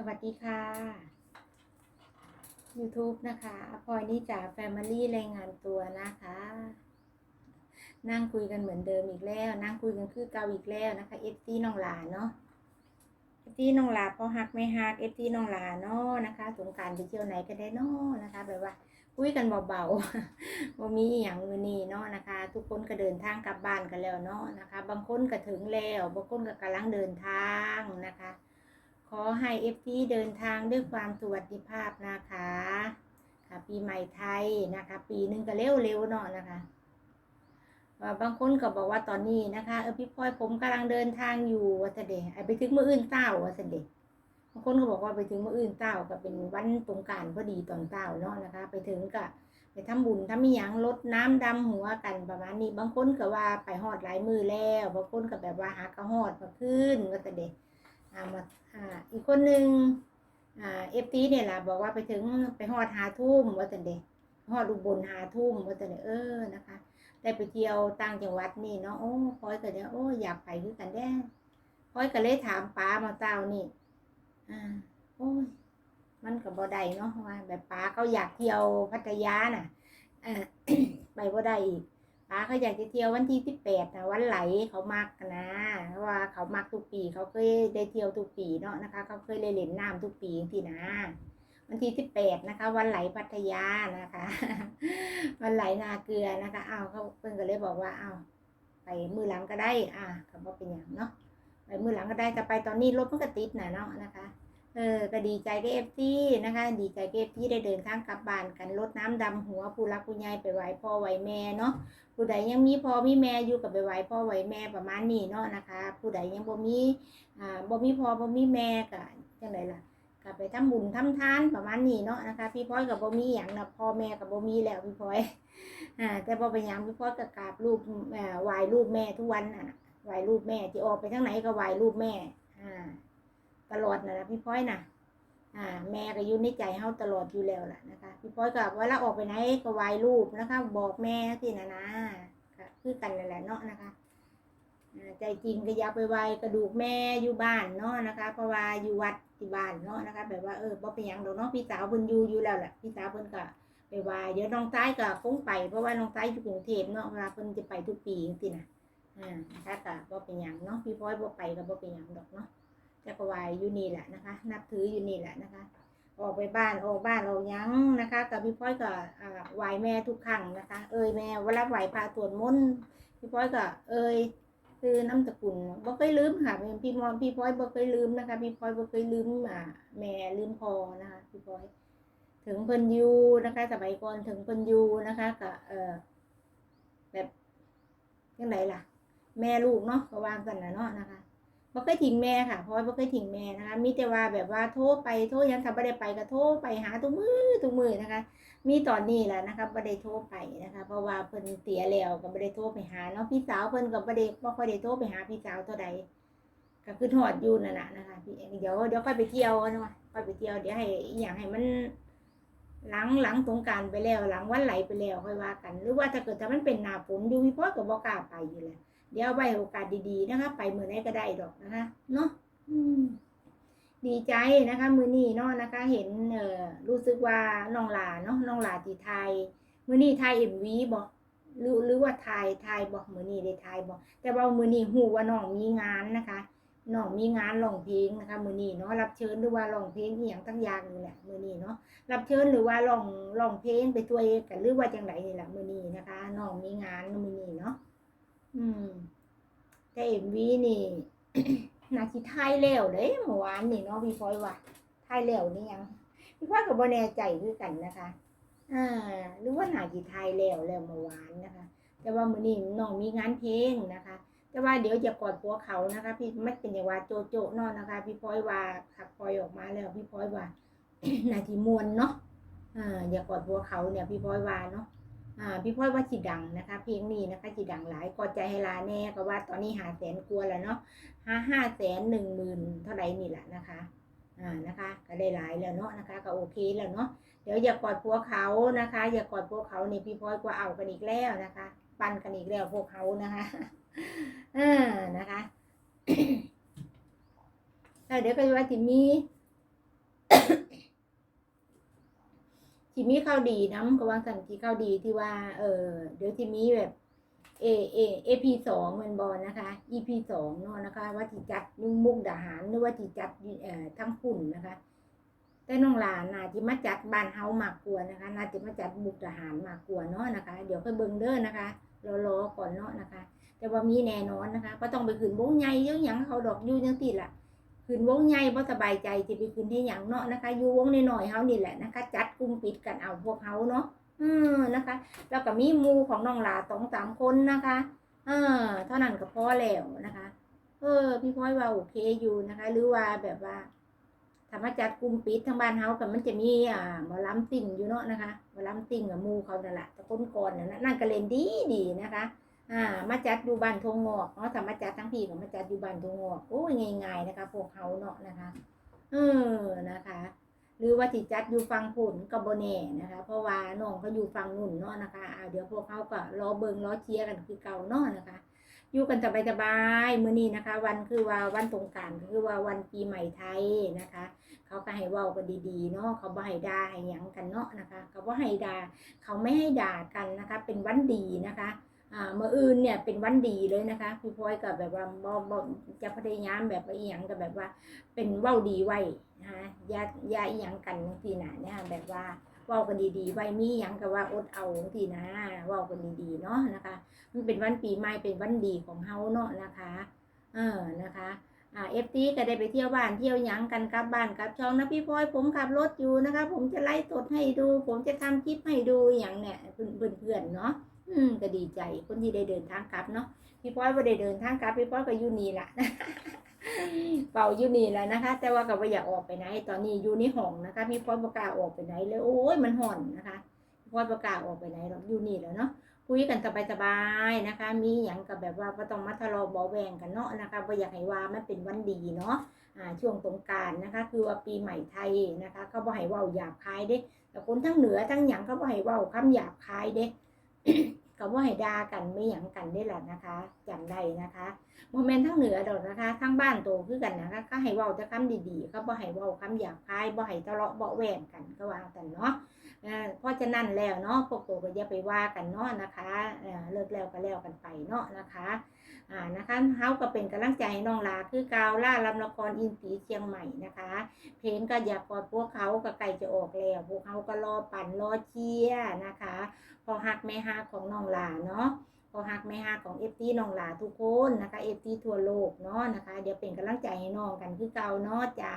สวัสดีค่ะ YouTube นะคะพลอยนี่จาก Family รายงานตัวนะคะ นั่งคุยกันเหมือนเดิมอีกแล้ว นั่งคุยกันคือเก่าอีกแล้วนะคะเอฟซีน้องหลาเนาะเอฟซีน้องหลาพอฮักไม่ฮักเอฟซีน้องหลาเนาะนะคะสงการไปเที่ยวไหนกันได้เนาะนะคะแบบว่าคุยกันเบาๆว่ามีอย่างมือนี้เนาะนะคะ ทุกคนก็เดินทางกลับบ้านกันแล้วเนาะนะคะ บางคนก็ถึงแล้ว บางคนก็กำลังเดินทางนะคะ ขอให้เอฟซีเดินทางด้วยความสวัสดิภาพนะคะ ค่ะ ปีใหม่ไทยนะคะ ปีหนึ่งก็เร็วๆเนาะนะคะว่าบางคนก็บอกว่าตอนนี้นะคะ เออพี่พลอยผมกำลังเดินทางอยู่วัดเดไอไปถึงเมื่ออื่นเต้าวัดเดบางคนก็บอกว่าไปถึงเมื่ออื่นเต้าก็เป็นวันตรงการพอดีตอนเต้าเนาะนะคะ ไปถึงก็ไปทำบุญทำมีหยังลดน้ำดำหัวกันประมาณนี้ บางคนก็ว่าไปหอดหลายมือแล้ว บางคนก็แบบว่าหากระหอดมาขึ้นวัดเด อ่ามาอ่าอีกคนหนึ่งอ่าเอฟตีเนี่ยแหละบอกว่าไปถึงไปฮอดหาทุ่มว่าแต่เดฮอดอุบลหาทุ่มว่าแต่เดเออนะคะได้ไปเที่ยวต่างจังหวัดนี่เนาะโอ้พอยก็เนี่ยโอ้อยากไปคือกันแด้พอยก็เลยถามป้ามาเจ้านี่อ่าโอ้ยมันก็บ่ได้เนาะว่าแบบป้าเขาอยากเที่ยวพัทยาน่ะเออไปบ่ได้อีก ป้าเขาอยากจะเที่ยววันที่สิบแปดนะวันไหลเขามักนะเพราะว่าเขามักทุกปีเขาเคยได้เที่ยวทุกปีเนาะนะคะ เขาเคยได้เล่นน้ำทุกปีที่นะวันที่สิบแปดนะคะ วันไหลพัทยานะคะ วันไหลนาเกลือนะคะอ้าวเขาเพิ่นก็เลยบอกว่าอ้าวไปมือหลังก็ได้ อ่าก็บ่เป็นอย่างเนาะไปมือหลังก็ได้แต่ไปตอนนี้รถมันก็ติดนะเนาะนะคะ เออก็ดีใจกับเอฟซีนะคะ ดีใจกับเอฟซีได้เดินทางกลับบ้านกันรดน้ำดำหัวผู้รักผู้ใหญ่ไปไหว้พ่อไหว้แม่เนาะผู้ใดยังมีพ่อมีแม่อยู่กับไปไหว้พ่อไหว้แม่ประมาณนี้เนาะนะคะ ผู้ใดยังบ่มีอ่าบ่มีพ่อบ่มีแม่ก็จังไดล่ะก็ไปทำบุญทำทานประมาณนี้เนาะนะคะ พี่พลอยก็บ่มีหยังนะพ่อแม่ก็บ่มีแล้วพี่พลอยอ่าแต่บ่เป็นหยังพี่พลอยก็กราบรูปอ่อไหว้รูปแม่ทุกวันน่ะนะไหว้รูปแม่ที่ออกไปทางไหนก็ไหว้รูปแม่อ่า ตลอดนะนะพี่พลอยนะอ่า แม่ก็อยู่ในใจเฮาตลอดอยู่แล้วล่ะนะคะ พี่พลอยก็เวลาออกไปไหนก็ไหว้รูปนะคะ บอกแม่ที่นะนะคือกันนั่นแหละเนาะนะคะอ่าใจจริงก็อยากไปไว้กระดูกแม่อยู่บ้านเนาะนะคะ เพราะว่าอยู่วัดที่บ้านเนาะนะคะ แบบว่าเออบ่เป็นยังดอกเนาะพี่สาวเพิ่นอยู่อยู่แล้วแหละพี่สาวเพิ่นก็ไปไหว้เดี๋ยวน้องต้ายก็คงไปเพราะว่าน้องต้ายอยู่กรุงเทพเนาะเวลาเพิ่นจะไปทุกปีจังซี่นะอ่านะคะก็บ่เป็นยังเนาะพี่พลอยบ่ไปก็บ่เป็นยังดอกเนาะ แต่ก็ไหว้อยู่นี่แหละนะคะ นับถืออยู่นี่แหละนะคะ ออกไปบ้านออกบ้านออกยังนะคะกับพี่พ้อยก็อ่าไหวแม่ทุกครั้งนะคะ เอ่ยแม่เวลาไหวพาตรวจมนพี่พ้อยก็เอ่ยคือน้ำตะกุลบ่เคยลืมค่ะพี่มอพี่พ้อยบ่เคยลืมนะคะพี่พ้อยบ่เคยลืมอ่าแม่ลืมพอนะคะพี่พ้อย ถึงเพิ่นยูนะคะสมัยก่อนถึงเพิ่นยูนะคะก็เอ่อแบบยังไงล่ะ แม่ลูกเนาะก็วางกันนะเนาะนะคะ บ่เคยทิ้งแม่ค่ะเพราะว่าบ่เคยทิ้งแม่นะคะ มีแต่ว่าแบบว่าโทรไปโทรยังถ้าบ่ได้ไปก็โทรไปหาทุกมือทุกมือนะคะ มีตอนนี้แหละนะคะบ่ได้โทรไปนะคะ เพราะว่าเพิ่นเสียแล้วก็บ่ได้โทรไปหาเนาะพี่สาวเพิ่นก็บ่ได้บ่ค่อยได้โทรไปหาพี่สาวเท่าใดก็คือทอดอยู่นั่นน่ะนะคะพี่เดี๋ยวเดี๋ยวค่อยไปเที่ยวนะว่าค่อยไปเที่ยวเดี๋ยวให้อีหยังให้มันหลังหลังสงการไปแล้ว หลังวันไหลไปแล้วค่อยว่ากัน หรือว่าถ้าเกิดถ้ามันเป็นหน้าฝนอยู่พี่พ่อก็บ่กล้าไปอยู่แล้ว เดี๋ยวไว้โอกาสดีๆนะคะ ไปมือไหนก็ได้ดอกนะคะเนาะดีใจนะคะ มือนี้เนาะนะคะ เห็นเออรู้สึกว่าน้องหลาเนาะน้องหลาที่ไทย มือนี้ไทยเอ็มวีบอกหรือหรือว่าไทยไทยบอกมือนี้ได้ไทยบอกแต่ว่ามือนี้หูว่าน้องมีงานนะคะน้องมีงานร้องเพลงนะคะ มือนี้เนาะรับเชิญหรือว่าร้องเพลงอหย่างทั้งอย่างนี่แหละมือนี้เนาะรับเชิญหรือว่าร้องร้องเพลงไปตัวเองกันหรือว่าจังไรนี่แหละมือนี้นะคะน้องมีงานมือนี้เนาะ อืมแต่เอ็มวีนี่นาทีไทยแล้วเด้เมื่อวานนี่เนาะพี่พลอยว่าไทยแล้วนี่ยังพี่พลอยก็บ่แน่ใจคือกันนะคะอ่าหรือว่านาทีไทยแล้วแล้วเมื่อวานนะคะ แต่ว่ามื้อนี้น้องมีงานเพลงนะคะ แต่ว่าเดี๋ยวจะกอดผัวเขานะคะ พี่ไม่เป็นอย่างว่าโจโจนอนนะคะ พี่พลอยว่าขับพลอยออกมาแล้วพี่พลอยว่านาทีมวนเนาะอ่าอย่ากอดผัวเขาเนี่ยพี่พลอยว่าเนาะ พี่พ่อยว่าจีดังนะคะ เพลงนี้นะคะจีดังหลายกอดใจให้ลาแน่ก็ว่าตอนนี้หาแสนกลัวแล้วเนาะห้าห้าแสนหนึ่งหมื่นเท่าไหร่นี่แหละนะคะอ่านะคะก็ได้หลายแล้วเนาะนะคะ ก็โอเคแล้วเนาะเดี๋ยวอย่ากอดพวกเขานะคะ อย่ากอดพวกเขานี่พี่พ่อยก็เอากันอีกแล้วนะคะ ปั้นกันอีกแล้วพวกเขานะคะเออนะคะแล้วเดี๋ยวก็ว่าที่มี ที่มีข้าวดีน้ำก็ว่าสันที่ข้าวดีที่ว่า เออเดี๋ยวที่มีแบบเอเอเอพีสองมันบอลนะคะอีพีสองเนาะนะคะ ว่าที่จัดยุ่งมุกดาหารหรือว่าที่จัดเอ่อทั้งฝุ่นนะคะ แต่น้องหลานน่าจะมาจัดบ้านเฮามากกว่านะคะน่าจะมาจัดมุกดาหารมากกว่าเนาะนะคะ เดี๋ยวค่อยเบิ่งเด้อนะคะรอรอก่อนเนาะนะคะ แต่ว่ามีแน่นอนนะคะ ก็ต้องไปขึ้นวงใหญ่เยอะหยังเขาดอกอยู่จังติล่ะ ขึ้นวงใหญ่บ่สบายใจจะไปขึ้นที่หยังเนาะนะคะอยู่วงน้อยๆเฮานี่แหละนะคะ จัดกลุ่มปิดกันเอาพวกเฮาเนาะอืมนะคะ แล้วก็มีมูของน้องลาสองสามคนนะคะ เออเท่านั้นก็พอแล้วนะคะ เออ พี่พ้อยว่าโอเคอยู่นะคะ หรือว่าแบบว่าธรรมจัดกลุ่มปิดทางบ้านเฮากับมันจะมีอ่าหมอลำติ่งอยู่เนาะนะคะหมอลำติ่งกับมูเขานั่นแหละแต่คนก่อนน่ะนะนั่นก็เล่นดีดีนะคะ อ่ามาจัดอยู่บ้านทงงอกเนาะถ้ามาจัดทั้งพี่กับมาจัดอยู่บ้านทงงอกโอ้ยง่ายๆนะคะ พวกเขาเนาะนะคะเออนะคะ หรือว่าที่จัดอยู่ฟังผลกับโบเน่นะคะ เพราะว่าน้องเขาอยู่ฟังนุ่นเนาะนะคะอ่าเดี๋ยวพวกเขาก็รอเบิงรอเชียร์กันคือเก่าเนาะนะคะ อยู่กันสบายๆมื้อนี้นะคะ วันคือว่าวันสงกรารคือว่าวันปีใหม่ไทยนะคะ เขาก็ให้เว้ากันดีๆเนาะเขาบ่ให้ด่าให้หยังกันเนาะนะคะ เขาบ่ให้ด่าเขาไม่ให้ด่ากันนะคะ เป็นวันดีนะคะ อ่าเมื่ออื่นเนี่ยเป็นวันดีเลยนะคะพี่พลอยกับแบบว่าบ่บ่จะพยายามแบบว่าอีหยังกับแบบว่า เป็นเว้าดีไว้นะคะยาย่าอีหยังกันทีหน่ะเนี่ยแบบว่าเว้ากันดีๆไว้มีหยังกับว่าอดเอาทีนะเว้ากันดีๆเนาะนะคะ มันเป็นวันปีใหม่เป็นวันดีของเฮาเนาะนะคะเออนะคะอ่าเอฟตีก็ได้ไปเที่ยวบ้านเที่ยวหยังกันกลับบ้านกลับช่องนะพี่พลอยผมขับรถอยู่นะคะ ผมจะไล่สดให้ดู ผมจะทำคลิปให้ดูอย่างเนี่ยเพื่อนๆเนาะ อืมก็ดีใจคนที่ได้เดินทางกลับเนาะพี่ป้อยว่าได้เดินทางกลับพี่ป้อยก็อยู่นี่ละเป่าอยู่นี่แหละนะคะ แต่ว่าก็บ่อยากออกไปไหน ตอนนี้อยู่ในห้องนะคะพี่ป้อยประกล้าออกไปไหนเลยโอ้ยมันห่อนนะคะพี่ป้อยประกล้าออกไปไหนหรอกอยู่นี่แล้วเนาะคุยกันสบายๆนะคะ มีอย่างกับแบบว่าก็ต้องมาทะเลาะเบาแวงกันเนาะนะคะบ่อยากให้ว่ามันเป็นวันดีเนาะช่วงสงการนะคะ คือว่าปีใหม่ไทยนะคะเขาบ่ให้ว้าหยาบคายเด้แต่คนทั้งเหนือทั้งหยังเขาบ่ให้ว้าคำหยาบคายเด้ ก็บ่ให้ดากันไม่หยังกันได้แหละนะคะจำได้นะคะโมเมนต์ทั้งเหนือดอกนะคะทั้งบ้านโตคือกันนะคะก็ให้เว้าแต่คำดีๆก็บ่ให้เว้าคำหยาบคายบ่ให้ทะเลาะเบาแหวงกันก็ว่ากันเนาะเอ่อเพราะฉะนั้นแล้วเนาะพวกโตก็อย่าไปว่ากันเนาะนะคะเลิกแล้วก็แล้วกันไปเนาะนะคะ อ่านะคะเฮาก็เป็นกำลังใจให้น้องลาคือกาวล่าลำละครอินสีเชียงใหม่นะคะ เพลงก็อย่ากอดพวกเขาก็ใกล้จะออกแล้วพวกเขาก็รอปั่นรอเชียนะคะ พอฮักแม่ฮักของน้องลาเนาะพอฮักแม่ฮักของเอฟซีน้องลาทุกคนนะคะเอฟซีทั่วโลกเนาะนะคะ เดี๋ยวเป็นกำลังใจให้น้องกันคือเก่าเนาะจ้า